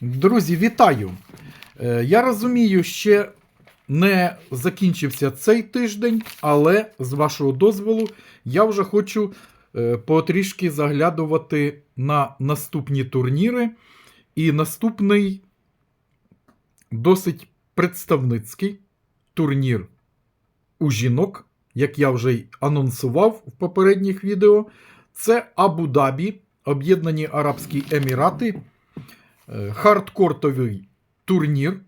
Друзі, вітаю! Е, Я розумію, ще не закінчився цей тиждень, але з вашого дозволу я вже хочу е, потрішки заглядувати на наступні турніри. І наступний досить представницький турнір у жінок, як я вже й анонсував в попередніх відео. Це Абу-Дабі, Об'єднані Арабські Емірати, хардкортовий турнір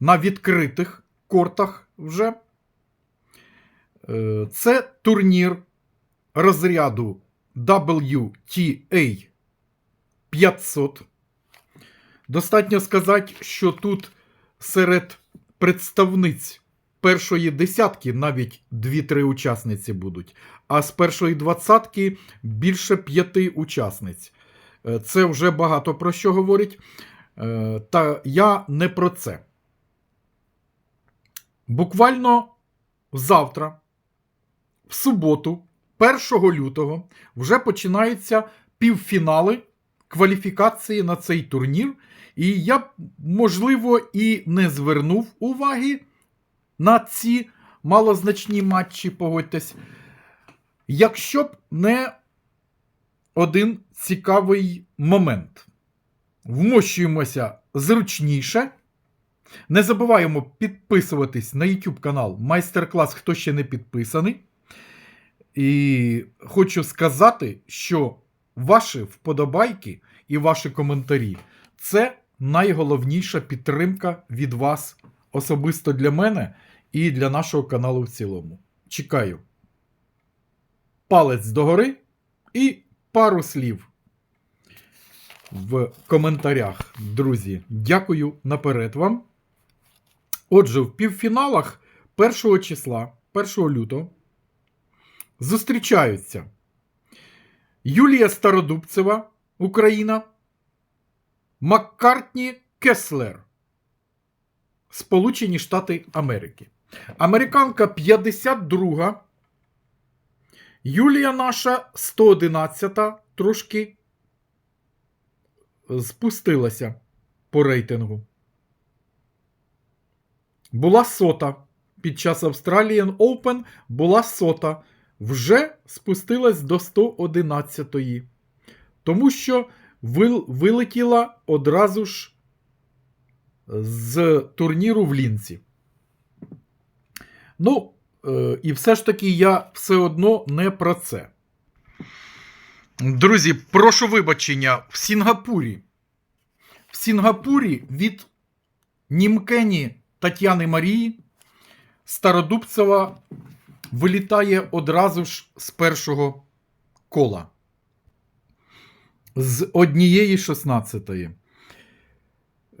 на відкритих кортах вже. Е, Це турнір розряду WTA 500. Достатньо сказати, що тут серед представниць першої десятки навіть 2-3 учасниці будуть, а з першої двадцятки більше п'яти учасниць. Е, Це вже багато про що говорить. Е, Та я не про це. Буквально завтра, в суботу, 1 лютого, вже починаються півфінали кваліфікації на цей турнір. І я можливо, і не звернув уваги на ці малозначні матчі, погодьтесь, якщо б не один цікавий момент. Вмощуємося зручніше. Не забуваємо підписуватись на YouTube канал Майстер-клас, хто ще не підписаний. І хочу сказати, що ваші вподобайки і ваші коментарі це найголовніша підтримка від вас особисто для мене і для нашого каналу в цілому. Чекаю. Палець догори і пару слів в коментарях, друзі. Дякую наперед вам. Отже, в півфіналах 1 числа, 1 лютого, зустрічаються Юлія Стародубцева, Україна, Маккартні Кеслер, Сполучені Штати Америки. Американка 52. Юлія наша 111, трошки спустилася по рейтингу. Була сота. Під час Australian Open була сота. Вже спустилась до 111-ї. Тому що вил- вилетіла одразу ж з турніру в Лінці. Ну, і все ж таки я все одно не про це. Друзі, прошу вибачення, в Сінгапурі. В Сінгапурі від Німкені Тетяни Марії Стародубцева вилітає одразу ж з першого кола. З однієї 16-ї.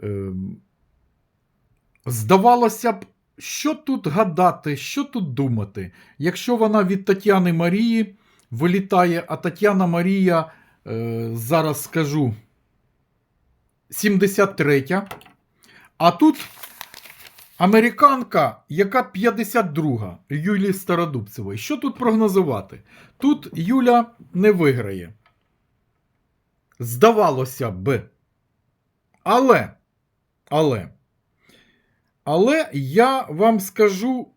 Ем, Здавалося б, що тут гадати, що тут думати, якщо вона від Тетяни Марії вилітає, а Тетяна Марія, е, зараз скажу, 73. А тут американка, яка 52 Юлії Стародубцевої. Що тут прогнозувати? Тут Юля не виграє. Здавалося б. Але, але, але я вам скажу,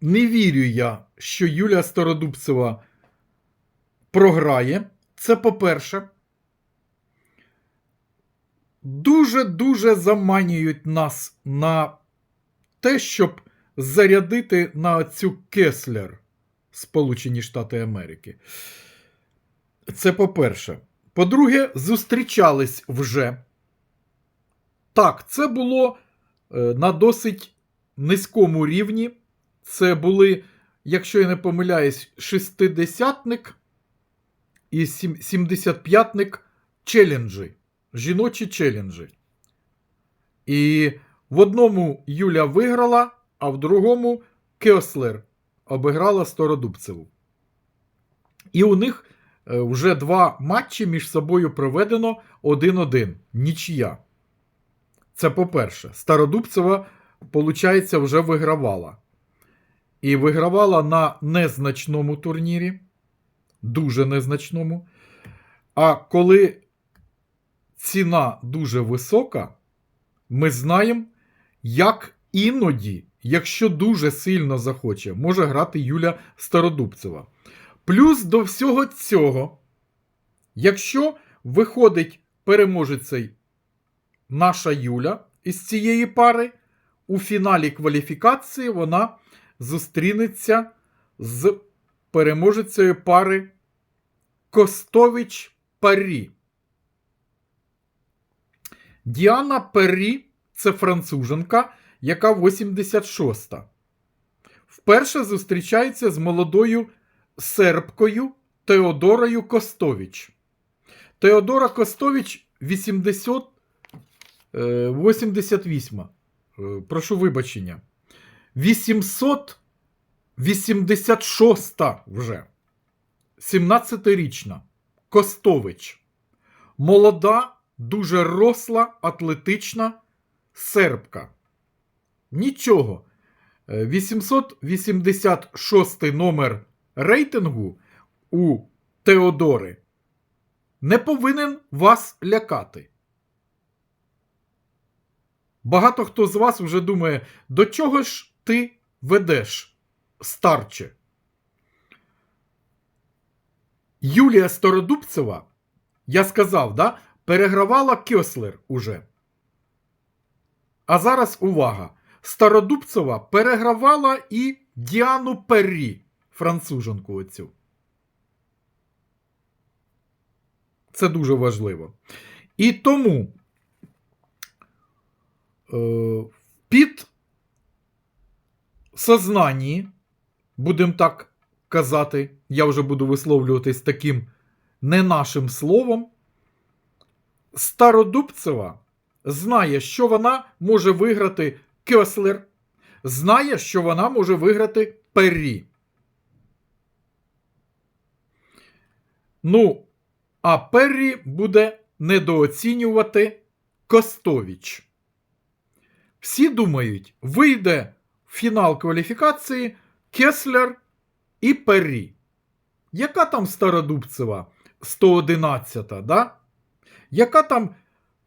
не вірю я, що Юлія Стародубцева програє. Це по-перше. Дуже-дуже заманюють нас на те, щоб зарядити на цю Кеслер Сполучені Штати Америки. Це по-перше. По-друге, зустрічались вже. Так, це було на досить низькому рівні. Це були, якщо я не помиляюсь, шестидесятник і сім- сімдесятп'ятник челенджі. Жіночі челенджі. І в одному Юля виграла, а в другому Кеслер обіграла Стародубцеву. І у них е, вже два матчі між собою проведено 1-1. Нічия. Це по-перше. Стародубцева, виходить, вже вигравала. І вигравала на незначному турнірі. Дуже незначному. А коли ціна дуже висока, ми знаємо, як іноді, якщо дуже сильно захоче, може грати Юля Стародубцева. Плюс до всього цього, якщо виходить переможецей наша Юля із цієї пари, у фіналі кваліфікації вона зустрінеться з переможецею пари Костович Парі. Діана Перрі це француженка, яка 86-та. Вперше зустрічається з молодою сербкою Теодорою Костович. Теодора Костович 80, е, 88. Е, Прошу вибачення. 886 вже. 17-річна. Костович. Молода, дуже росла, атлетична сербка. Нічого. Е, 886 номер рейтингу у Теодори не повинен вас лякати. Багато хто з вас вже думає, до чого ж ти ведеш, старче? Юлія Стародубцева, я сказав, да, перегравала Кьослер уже. А зараз увага. Стародубцева перегравала і Діану Перрі, француженку оцю. Це дуже важливо. І тому під сознанні, будемо так казати, я вже буду висловлюватись таким не нашим словом. Стародубцева знає, що вона може виграти Кьослер, знає, що вона може виграти Перрі. Ну, а Перрі буде недооцінювати Костовіч. Всі думають, вийде в фінал кваліфікації Кеслер і Перрі. Яка там Стародубцева 111, да? Яка там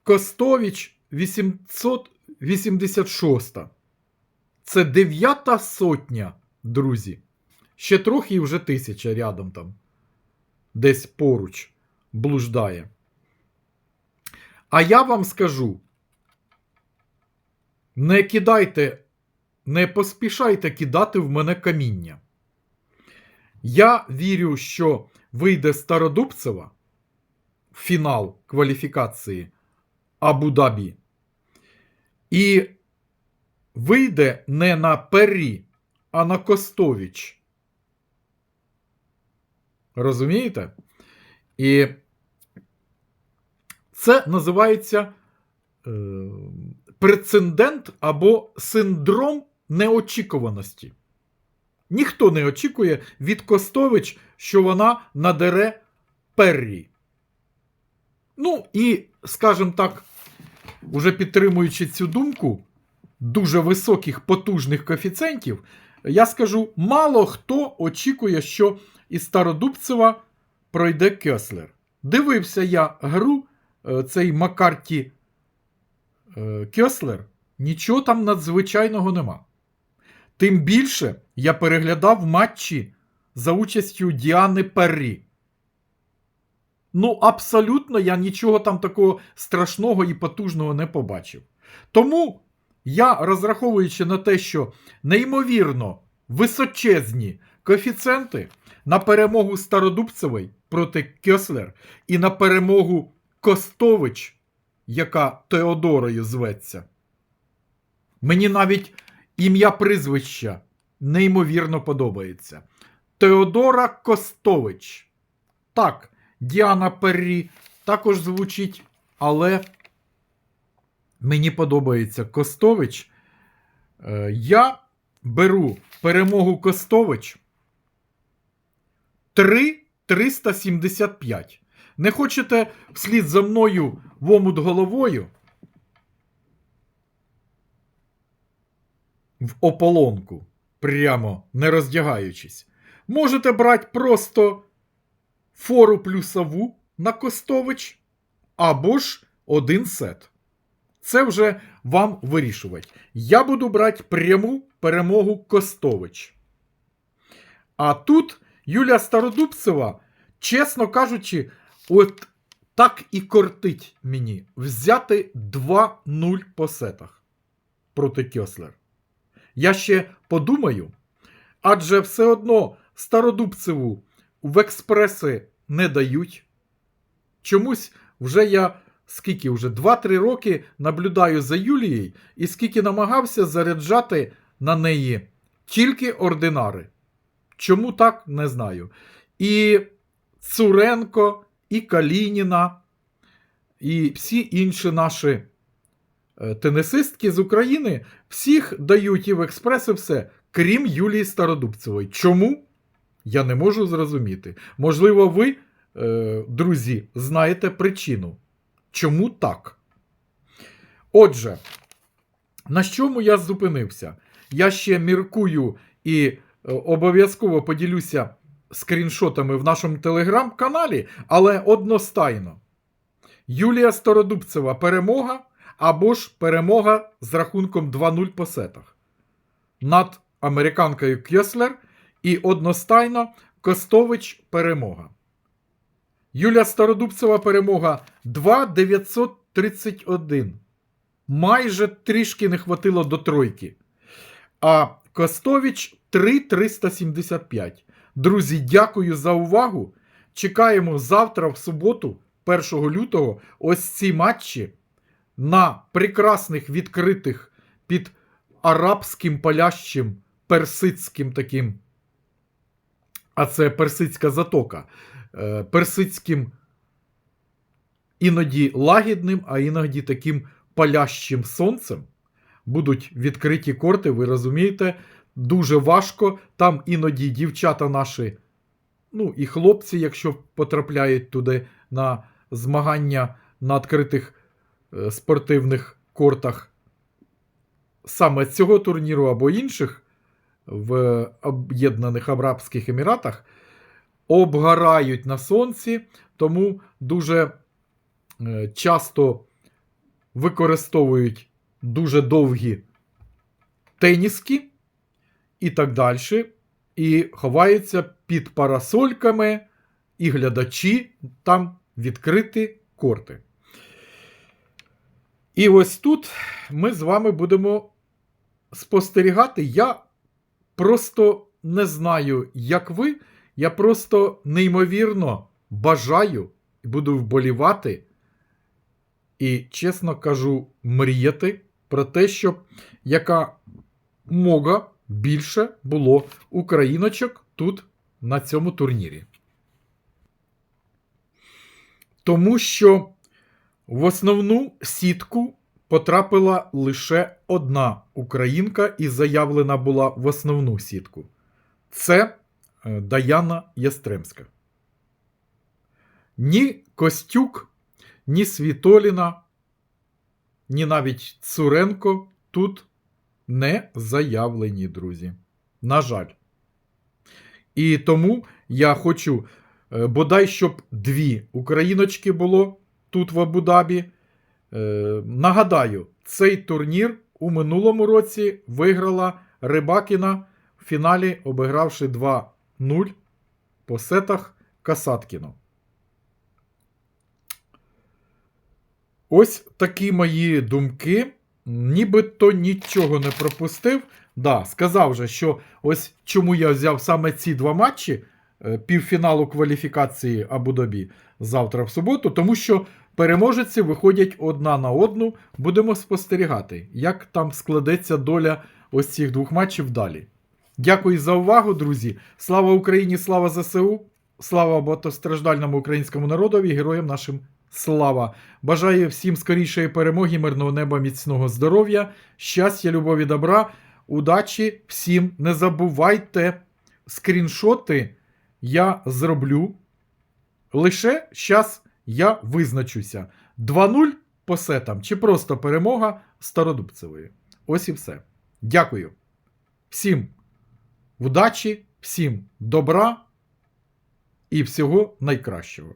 Костовіч 886? Це дев'ята сотня, друзі. Ще трохи і вже тисяча рядом там. Десь поруч блуждає. А я вам скажу: не кидайте, не поспішайте кидати в мене каміння. Я вірю, що вийде Стародубцева в фінал кваліфікації Абу-Дабі. І вийде не на Перрі, а на Костовіч. Розумієте? І це називається е, прецедент або синдром неочікуваності. Ніхто не очікує від Костович, що вона надере Перрі. Ну, і, скажімо так, уже підтримуючи цю думку дуже високих потужних коефіцієнтів, я скажу: мало хто очікує, що із Стародубцева пройде Кеслер. Дивився я гру е, цей Макарті Кеслер, нічого там надзвичайного нема. Тим більше я переглядав матчі за участю Діани Перрі. Ну, абсолютно я нічого там такого страшного і потужного не побачив. Тому я, розраховуючи на те, що неймовірно височезні коефіцієнти на перемогу Стародубцевої проти Кеслер і на перемогу Костович, яка Теодорою зветься, мені навіть ім'я прізвища неймовірно подобається. Теодора Костович. Так, Діана Перрі також звучить, але мені подобається Костович. Е, Я беру перемогу Костович 3,375. Не хочете вслід за мною в омут головою? В ополонку, прямо не роздягаючись. Можете брати просто фору плюсову на Костович, або ж один сет. Це вже вам вирішувати. Я буду брати пряму перемогу Костович. А тут Юлія Стародубцева, чесно кажучи, от так і кортить мені взяти 2-0 по сетах проти Кьослер. Я ще подумаю, адже все одно Стародубцеву в експреси не дають. Чомусь вже я скільки вже 2-3 роки наблюдаю за Юлією і скільки намагався заряджати на неї тільки ординари. Чому так, не знаю. І Цуренко, і Калініна, і всі інші наші е, тенісистки з України всіх дають і в експреси все, крім Юлії Стародубцевої. Чому? Я не можу зрозуміти. Можливо, ви, е, друзі, знаєте причину. Чому так? Отже, на чому я зупинився? Я ще міркую і е, обов'язково поділюся скріншотами в нашому телеграм-каналі, але одностайно. Юлія Стародубцева перемога або ж перемога з рахунком 2-0 по сетах над американкою Кьослер і одностайно Костович перемога. Юлія Стародубцева перемога 2,931. Майже трішки не хватило до тройки. А Костович 3,375. Друзі, дякую за увагу. Чекаємо завтра, в суботу, 1 лютого, ось ці матчі на прекрасних відкритих під арабським палящим персидським таким. А це персидська затока. е, Персидським іноді лагідним, а іноді таким палящим сонцем. Будуть відкриті корти, ви розумієте, дуже важко. Там іноді дівчата наші, ну і хлопці, якщо потрапляють туди на змагання на відкритих е, спортивних кортах, саме цього турніру або інших в Об'єднаних Арабських Еміратах, обгорають на сонці, тому дуже е, часто використовують дуже довгі теніски і так далі, і ховаються під парасольками, і глядачі там відкриті корти. І ось тут ми з вами будемо спостерігати. Я просто не знаю, як ви. Я просто неймовірно бажаю і буду вболівати. І, чесно кажу, мріяти про те, щоб яка мога більше було україночок тут на цьому турнірі. Тому що в основну сітку потрапила лише одна українка і заявлена була в основну сітку. Це е, Даяна Ястремська. Ні Костюк, ні Світоліна, ні навіть Цуренко тут не заявлені, друзі. На жаль. І тому я хочу е, бодай, щоб дві україночки було тут в Абу-Дабі. Е, Нагадаю, цей турнір у минулому році виграла Рибакіна в фіналі, обігравши 2-0 по сетах Касаткіно. Ось такі мої думки. Нібито нічого не пропустив. Да, сказав же, що ось чому я взяв саме ці два матчі е, півфіналу кваліфікації Абу-Дабі завтра в суботу, тому що переможці виходять одна на одну. Будемо спостерігати, як там складеться доля ось цих двох матчів далі. Дякую за увагу, друзі. Слава Україні, слава ЗСУ, слава багатостраждальному українському народові, героям нашим слава! Бажаю всім скорішої перемоги, мирного неба, міцного здоров'я, щастя, любові, добра, удачі всім. Не забувайте, скріншоти я зроблю. Лише зараз я визначуся. 2-0 по сетам чи просто перемога Стародубцевої. Ось і все. Дякую. Всім удачі, всім добра і всього найкращого.